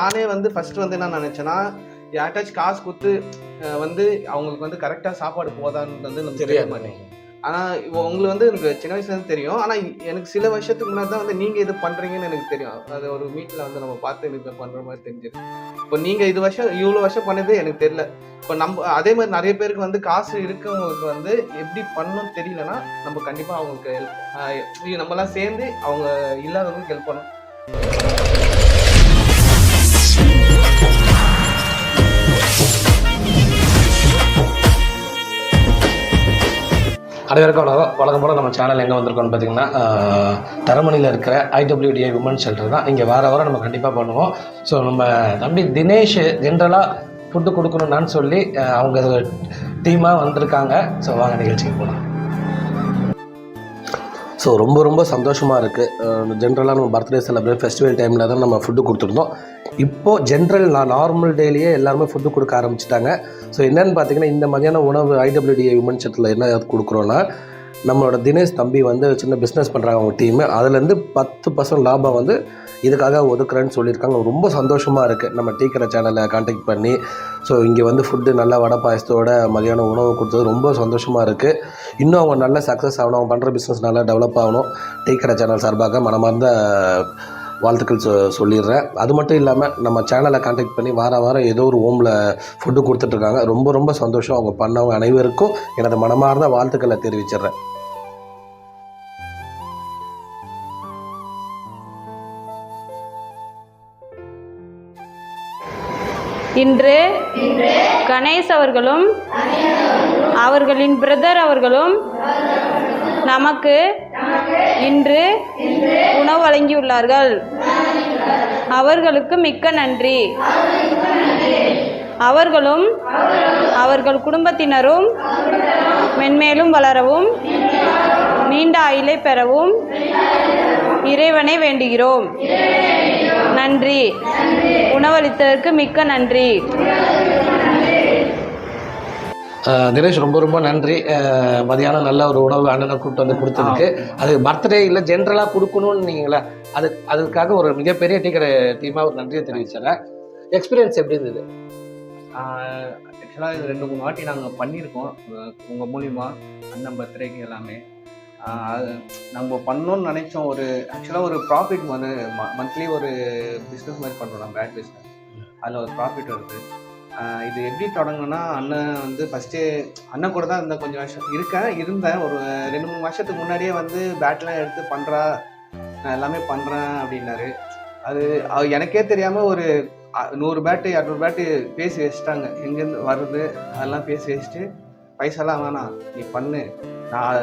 நானே வந்து ஃபர்ஸ்ட் வந்து என்ன நினைச்சேன்னா யார்ட்டாச்சும் காசு கொடுத்து வந்து அவங்களுக்கு வந்து கரெக்டா சாப்பாடு போதான்னு வந்து நமக்கு தெரிய மாட்டேங்குது. ஆனா இப்போ உங்களுக்கு வந்து எனக்கு சின்ன வயசுல இருந்து தெரியும். ஆனா எனக்கு சில வருஷத்துக்கு முன்னாடி தான் வந்து நீங்க இது பண்றீங்கன்னு எனக்கு தெரியும். அது ஒரு மீட்ல வந்து நம்ம பார்த்து இது பண்ற மாதிரி தெரிஞ்சிருக்கு. இப்போ நீங்க இது வருஷம் இவ்வளவு வருஷம் பண்ணது எனக்கு தெரியல. இப்போ நம்ம அதே மாதிரி நிறைய பேருக்கு வந்து காசு இருக்கவங்களுக்கு வந்து எப்படி பண்ணணும்னு தெரியலன்னா நம்ம கண்டிப்பா அவங்களுக்கு ஹெல்ப் நம்மலாம் சேர்ந்து அவங்க இல்லாதவங்களுக்கு ஹெல்ப் பண்ணணும். அனைவருக்கும் வணக்கம் வழக்கம் போல் நம்ம சேனல் எங்கே வந்திருக்கோம்னு பார்த்தீங்கன்னா தரமணியில் இருக்கிற ஐடபிள்யூடிஐ உமன் ஷெல்டர் தான். இங்கே வார வாரம் நம்ம கண்டிப்பாக பண்ணுவோம். ஸோ நம்ம தம்பி தினேஷ் ஜென்ரலாக ஃபுட்டு கொடுக்கணும்னான்னு சொல்லி அவங்க டீமாக வந்திருக்காங்க. ஸோ வாங்க நிகழ்ச்சிக்கு போகலாம் ஸோ ரொம்ப ரொம்ப சந்தோஷமாக இருக்குது ஜென்ரலாக நம்ம பர்த்டே செலிப்ரேட் ஃபெஸ்டிவல் டைமில் தான் நம்ம ஃபுட்டு கொடுத்துருந்தோம். இப்போது ஜென்ரல் நான் நார்மல் டேலேயே எல்லாருமே ஃபுட்டு கொடுக்க ஆரம்பிச்சிட்டாங்க. ஸோ என்னென்னு பார்த்தீங்கன்னா இந்த மாதிரியான உணவு ஐடபிள்யூடிஏ உமன் சட்டத்தில் என்ன கொடுக்குறோன்னா நம்மளோட தினேஷ் தம்பி வந்து சின்ன பிஸ்னஸ் பண்ணுறாங்க அவங்க டீமு அதுலேருந்து பத்து பர்சன்ட் லாபம் வந்து இதுக்காக ஒதுக்குறேன்னு சொல்லியிருக்காங்க. ரொம்ப சந்தோஷமாக இருக்குது நம்ம டீக்கரை சேனலை காண்டாக்ட் பண்ணி. ஸோ இங்கே வந்து ஃபுட்டு நல்லா வடை பாயசத்தோட மதியான உணவு கொடுத்தது ரொம்ப சந்தோஷமாக இருக்குது இன்னும் அவங்க நல்ல சக்ஸஸ் ஆகணும். அவங்க பண்ணுற பிஸ்னஸ் நல்லா டெவலப் ஆகணும். டீக்கரை சேனல் சார்பாக மனமார்ந்த வாழ்த்துக்கள் சொ சொல்லிடுறேன். அது மட்டும் இல்லாமல் நம்ம சேனலை காண்டாக்ட் பண்ணி வார வாரம் ஏதோ ஒரு ஹோமில் ஃபுட்டு கொடுத்துட்ருக்காங்க ரொம்ப ரொம்ப சந்தோஷம். அவங்க பண்ணவங்க அனைவருக்கும் எனது மனமார்ந்த வாழ்த்துக்களை தெரிவிச்சிடுறேன். இன்று கணேஷ் அவர்களும் அவர்களின் பிரதர் அவர்களும் நமக்கு இன்று உணவு வழங்கியுள்ளார்கள். அவர்களுக்கு மிக்க நன்றி. அவர்களும் அவர்கள் குடும்பத்தினரும் மென்மேலும் வளரவும் நீண்ட ஆயிலை பெறவும் இறைவனை வேண்டுகிறோம். நன்றி. உணவளித்ததற்கு மிக்க நன்றி. தினேஷ் ரொம்ப ரொம்ப நன்றி. மதியானம் நல்ல ஒரு உணவு அண்ணனை கூப்பிட்டு வந்து கொடுத்ததுக்கு. அது பர்த்டே இல்லை ஜென்ரலாக கொடுக்கணும்னு நீங்களா? அது அதுக்காக ஒரு மிகப்பெரிய டீ கடை டீமாக ஒரு நன்றியை தெரிவிச்சிடறேன் எக்ஸ்பீரியன்ஸ் எப்படி இருந்தது? ஆக்சுவலாக இது ரெண்டு மூணு வாட்டி நாங்கள் பண்ணியிருக்கோம். அஹ் உங்க மூலியமா அண்ணன் பர்த்டேக்கு எல்லாமே. நம்ம பண்ணணும்னு நினைச்சோம். ஒரு ஆக்சுவலாக ஒரு ப்ராஃபிட் வந்து மந்த்லி ஒரு பிஸ்னஸ் மாதிரி பண்ணுறோம் நம்ம பேட் பிஸ்னஸ் அதில் ஒரு ப்ராஃபிட் வருது. இது எப்படி தொடங்குனா அண்ணன் வந்து ஃபஸ்ட்டே அண்ணன் கூட தான் இருந்தேன் கொஞ்சம் வருஷம். இருக்கேன் இருந்தேன். ஒரு ரெண்டு மூணு வருஷத்துக்கு முன்னாடியே வந்து பேட்லாம் எடுத்து பண்ணுறா நான் எல்லாமே பண்ணுறேன் அப்படின்னாரு. அது எனக்கே தெரியாமல் ஒரு நூறு பேட்டு இரநூறு பேட்டு பேசி வச்சுட்டாங்க. எங்கேருந்து வருது அதெல்லாம் பேசி வச்சுட்டு பைசாலாம் வேணாம் நீ பண்ணு. நான்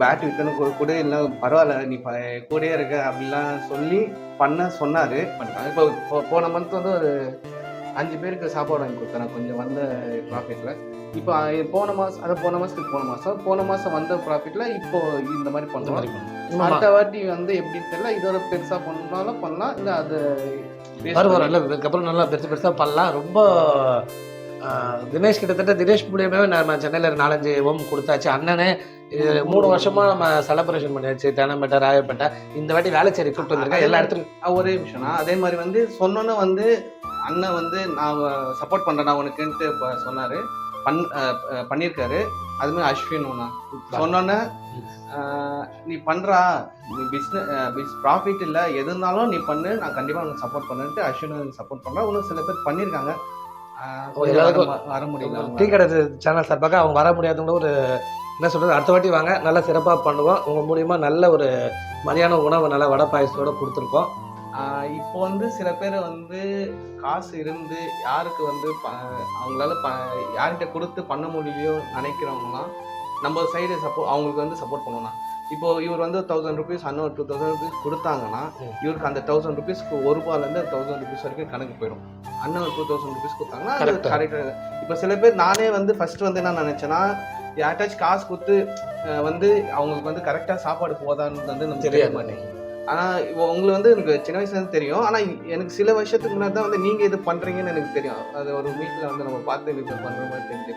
பேட் வித்தனு கூட இல்லை பரவாயில்ல. நீ ப கூடயே இருக்க அப்படிலாம் சொல்லி பண்ண சொன்னார். பண்ணிட்டாங்க இப்போ போன மந்த் வந்து ஒரு அஞ்சு பேருக்கு சாப்பாடு வாங்கி கொடுத்தேன். கொஞ்சம் வந்த ப்ராஃபிட்டில் இப்போ போன மாதம் அது போன மாதத்துக்கு போன மாதம் போன மாதம் வந்த ப்ராஃபிட்டில் இப்போ இந்த மாதிரி பண்ணுறோம். அடுத்த வாட்டி வந்து எப்படின்னு தெரியல. இதோட பெருசாக பண்ணாலும் பண்ணலாம். இல்லை அது வரும் இல்லை இதுக்கப்புறம் நல்லா பெருசு பெருசாக பண்ணலாம். ரொம்ப தினேஷ் கிட்டத்தட்ட தினேஷ் மூலியமாகவே நம்ம சென்னையில் நாலஞ்சு ஓம் கொடுத்தாச்சு. அண்ணனே இது மூணு வருஷமா நம்ம செலப்ரேஷன் பண்ணியாச்சு. தேனம்பேட்டை ராயப்பேட்டை. இந்த வாட்டி வேலைச்சேரி கூப்பிட்டு வந்திருக்கேன். எல்லா இடத்துலையும் ஒரே விஷயம்னா அதே மாதிரி வந்து சொன்னோன்னே வந்து அண்ணன் வந்து நான் சப்போர்ட் பண்றேன் நான் உனக்குன்ட்டு இப்போ சொன்னாரு. பண் பண்ணியிருக்காரு அது மாதிரி அஸ்வின் ஒண்ணா சொன்னோன்னே நீ பண்றா. நீ பிஸ்னஸ் ப்ராஃபிட் இல்லை. எது இருந்தாலும் நீ பண்ணு. நான் கண்டிப்பா உனக்கு சப்போர்ட் பண்ணுன்ட்டு அஸ்வின் சப்போர்ட் பண்றேன் இன்னும் சில பேர் பண்ணியிருக்காங்க வர- முடியல டீ கடை சேனல் சார்பாக அவங்க வர முடியாதவங்க ஒரு என்ன சொல்கிறது அடுத்த வாட்டி வாங்க. நல்லா சிறப்பாக பண்ணுவோம். உங்கள் மூலியமாக நல்ல ஒரு மதியான உணவு நல்ல வடை பாயசத்தோட கொடுத்துருக்கோம். இப்போ வந்து சில பேர் வந்து காசு இருந்து யாருக்கு வந்து ப அவங்களால ப யார்கிட்ட கொடுத்து பண்ண முடியலையோ நினைக்கிறவங்களாம் நம்ம சைடு சப்போர்ட் அவங்களுக்கு வந்து சப்போர்ட் பண்ணணும் இப்போ இவர் வந்து தௌசண்ட் ருபீஸ் அண்ணன் டூ தௌசண்ட் ருபீஸ் கொடுத்தாங்கன்னா. இவருக்கு அந்த தௌசண்ட் ருபீஸ்க்கு ஒரு ரூபாயிலேருந்து தௌசண்ட் ருபீஸ் வரைக்கும் கணக்கு போயிடும் அண்ணன் டூ தௌசண்ட் ருபீஸ் கொடுத்தாங்கன்னா அது. கரெக்டாக இப்போ சில பேர் நானே வந்து ஃபர்ஸ்ட் வந்து என்ன நினைச்சேன்னா யார்ட்டாச்சும் காசு கொடுத்து வந்து அவங்களுக்கு வந்து கரெக்டாக சாப்பாடு போதான்னு வந்து நமக்கு தெரிய. மாட்டேங்குது ஆனால் இப்போ உங்களுக்கு வந்து எனக்கு சின்ன வயசுலேருந்து தெரியும். ஆனால் எனக்கு சில வருஷத்துக்கு முன்னாடி தான் வந்து நீங்கள் இது பண்ணுறீங்கன்னு எனக்கு தெரியும். அது ஒரு வீட்டில் வந்து நம்ம பார்த்து இது பண்ணுற மாதிரி தெரிஞ்சு.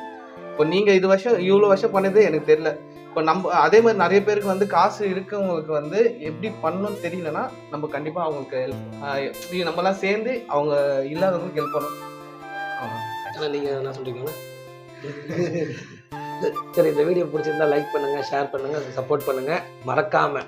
இப்போ நீங்கள் இது வருஷம் இவ்வளோ வருஷம் பண்ணதே எனக்கு தெரியல. இப்போ நம்ம அதே மாதிரி நிறைய பேருக்கு வந்து காசு இருக்கவங்களுக்கு வந்து எப்படி பண்ணணும்னு தெரியலனா நம்ம கண்டிப்பாக அவங்களுக்கு ஹெல்ப் நம்மலாம் சேர்ந்து அவங்க இல்லாதவங்களுக்கு ஹெல்ப் பண்ணணும். ஆக்சுவலாக நீங்கள் என்ன சொல்கிறீங்க சரி இந்த வீடியோ பிடிச்சிருந்தா லைக் பண்ணுங்கள் ஷேர் பண்ணுங்கள் சப்போர்ட் பண்ணுங்கள் மறக்காமல்